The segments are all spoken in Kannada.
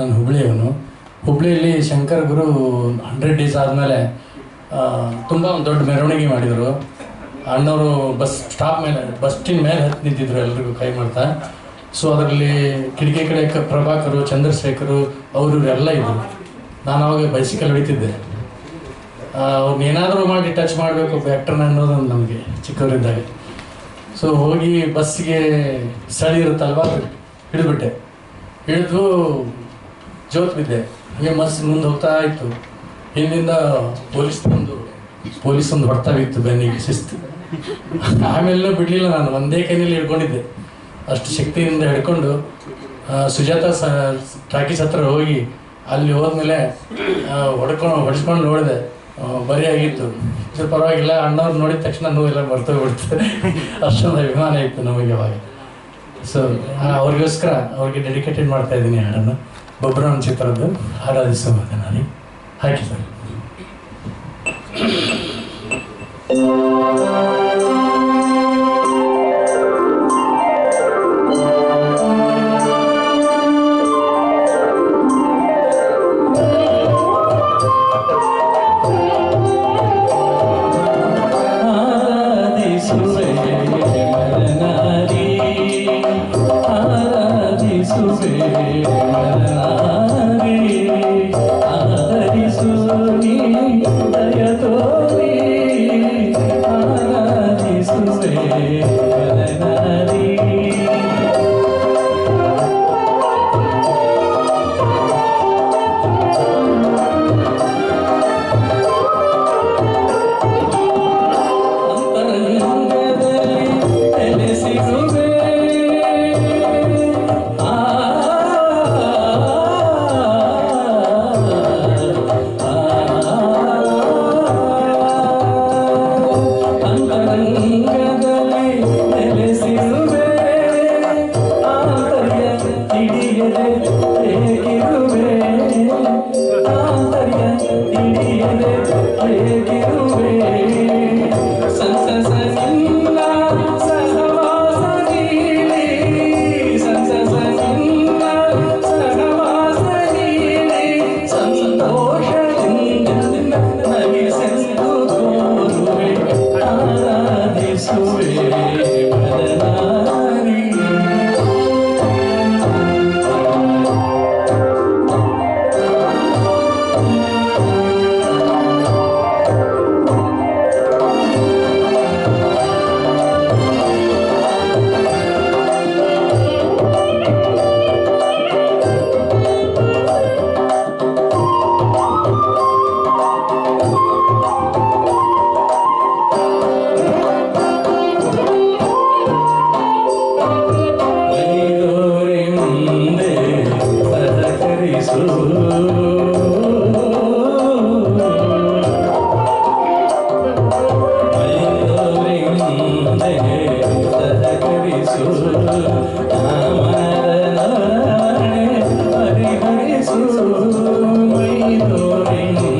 ನಾನು ಹುಬ್ಳಿಯವನು ಹುಬ್ಳಿಯಲ್ಲಿ ಶಂಕರ್ ಗುರು ಹಂಡ್ರೆಡ್ ಡೇಸ್ ಆದಮೇಲೆ ತುಂಬ ಒಂದು ದೊಡ್ಡ ಮೆರವಣಿಗೆ ಮಾಡಿದರು. ಅಣ್ಣವರು ಬಸ್ ಸ್ಟಾಪ್ ಮೇಲೆ ಬಸ್ಟಿನ ಮೇಲೆ ಹತ್ತಿ ನಿಂತಿದ್ರು ಎಲ್ರಿಗೂ ಕೈ ಮಾಡ್ತಾ. ಸೊ ಅದರಲ್ಲಿ ಕಿಟಕಿ ಕಡೆ ಪ್ರಭಾಕರು, ಚಂದ್ರಶೇಖರು, ಅವರು ಇವರೆಲ್ಲ ಇದ್ದರು ನಾನು ಅವಾಗ ಬೈಸಿಕಲ್ ಹೊಡಿತಿದ್ದೆ. ಏನಾದರೂ ಮಾಡಿ ಟಚ್ ಮಾಡಬೇಕು ಆ್ಯಕ್ಟರ್ನ ಅನ್ನೋದು ನಮಗೆ ಚಿಕ್ಕವರಿದ್ದಾಗ. ಸೊ ಹೋಗಿ ಬಸ್ಸಿಗೆ ಸ್ಥಳ ಇರುತ್ತಲ್ವಾ ಹಿಡಿದ್ಬಿಟ್ಟೆ. ಹಿಡಿದು ಜೋತ್ ಬಿದ್ದೆ ಹೀಗೆ ಮಸ್ ಮುಂದೆ ಹೋಗ್ತಾ ಇತ್ತು. ಹಿಂದಿಂದ ಪೊಲೀಸ್ ಬಂದು, ಪೊಲೀಸ್ ಒಂದು ಹೊಡ್ತಾ ಇತ್ತು ಬೆನ್ನಿಗೆ, ಶಿಸ್ತು. ಆಮೇಲೆ ಬಿಡಲಿಲ್ಲ ನಾನು, ಒಂದೇ ಕೈನಲ್ಲಿ ಹಿಡ್ಕೊಂಡಿದ್ದೆ. ಅಷ್ಟು ಶಕ್ತಿಯಿಂದ ಹಿಡ್ಕೊಂಡು ಸುಜಾತ ಸ, ಟಾಕೀಸ್ ಹತ್ರ ಹೋಗಿ, ಅಲ್ಲಿ ಹೋದ್ಮೇಲೆ ಹೊಡ್ಕೊಂಡು, ಹೊಡಿಸ್ಕೊಂಡು ನೋಡಿದೆ. ಬರೀ ಆಗಿತ್ತು ಪರವಾಗಿಲ್ಲ, ಅಣ್ಣವ್ರು ನೋಡಿದ ತಕ್ಷಣ ನೋವೆಲ್ಲ ಬಿಡ್ತಾರೆ ಅಷ್ಟೊಂದು ಅಭಿಮಾನ ಇತ್ತು ನಮಗೆ ಅವಾಗ. ಸೊ ಅವ್ರಿಗೋಸ್ಕರ ಅವ್ರಿಗೆ ಡೆಡಿಕೇಟೆಡ್ ಮಾಡ್ತಾ ಇದ್ದೀನಿ ಹಾಡನ್ನು బొబ్బరాం చిత్రంలో ఆరాధిస్తాం అతనని హాయ్ సార్ তুমি கையலே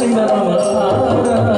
ああ。